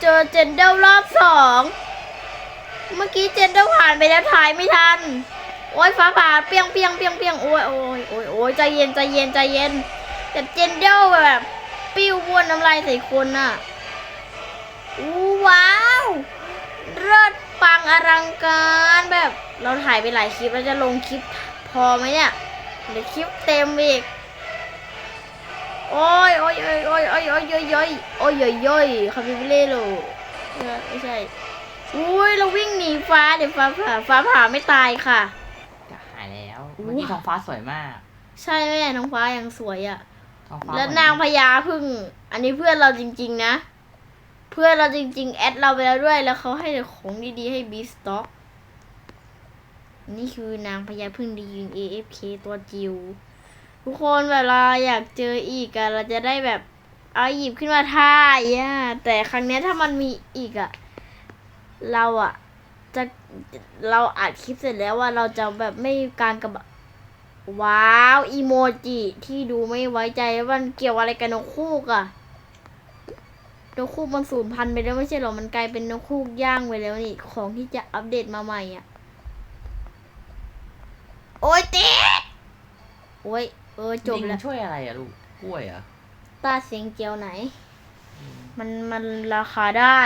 เจอเจนเดลรอบสอง เมื่อกี้เจนเดลผ่านไปแล้วถ่ายไม่ทัน โอ้ยฟ้าผ่าเปียงเปียงเปียงเปียงโอ้ยโอ้ยโอ้ยโอ้ยใจเย็นใจเย็นใจเย็น แต่เจนเดลแบบ ปิ้วบ้วนน้ำลายใส่คนน่ะอู้ว้าวเลิศปังอลังการแบบเราถ่ายไปหลายคลิปแล้วจะลงคลิปพอไหมเนี่ยเดี๋ยวคลิปเต็มอีก โอ้ยโอ้ยโอ้ยโอ้ยโอ้ยโอ้ยโอ้ยโอ้ยโอ้ยโอ้ยโอ้ยคาบิเล่โลไม่ใช่อุ้ยเราวิ่งหนีฟ้าเดี๋ยวฟ้าผ่าฟ้าผ่าไม่ตายค่ะ จะหายแล้วเมื่อกี้ท้องฟ้าสวยมาก ใช่แม่น้องฟ้ายังสวยอะแล้วนางพญาพึ่ง อันนี้เพื่อนเราจริง ๆ นะ เพื่อนเราจริง ๆ แอดเราไปแล้วด้วย แล้วเขาให้ของดีๆให้บีสต็อกนี่คือนางพญาพึ่งดียิง AFK ตัวจิว ทุกคนเวลาอยากเจออีกอะเราจะได้แบบเอาหยิบขึ้นมาท่ายอะแต่ครั้งนี้ถ้ามันมีอีกอะเราอะจะเราอัดคลิปเสร็จแล้วว่าเราจะแบบไม่การกระบว้าวอีโมจิที่ดูไม่ไว้ใจวันเกี่ยวอะไรกับนกคูกอะนกคูกมันสูญพันธุ์ไปแล้วไม่ใช่หรอมันกลายเป็นนกคูกย่างไปแล้วนี่ของที่จะอัปเดตมาใหม่อะโอ้ยต๊ดโอ้ย เออจบลิงแล้วช่วยอะไรอะลูกกล้วยเหรอะตาเสียงเจียวไหน มันมันราคาได้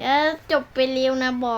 เอ้ยจบไปเร็วนะบอ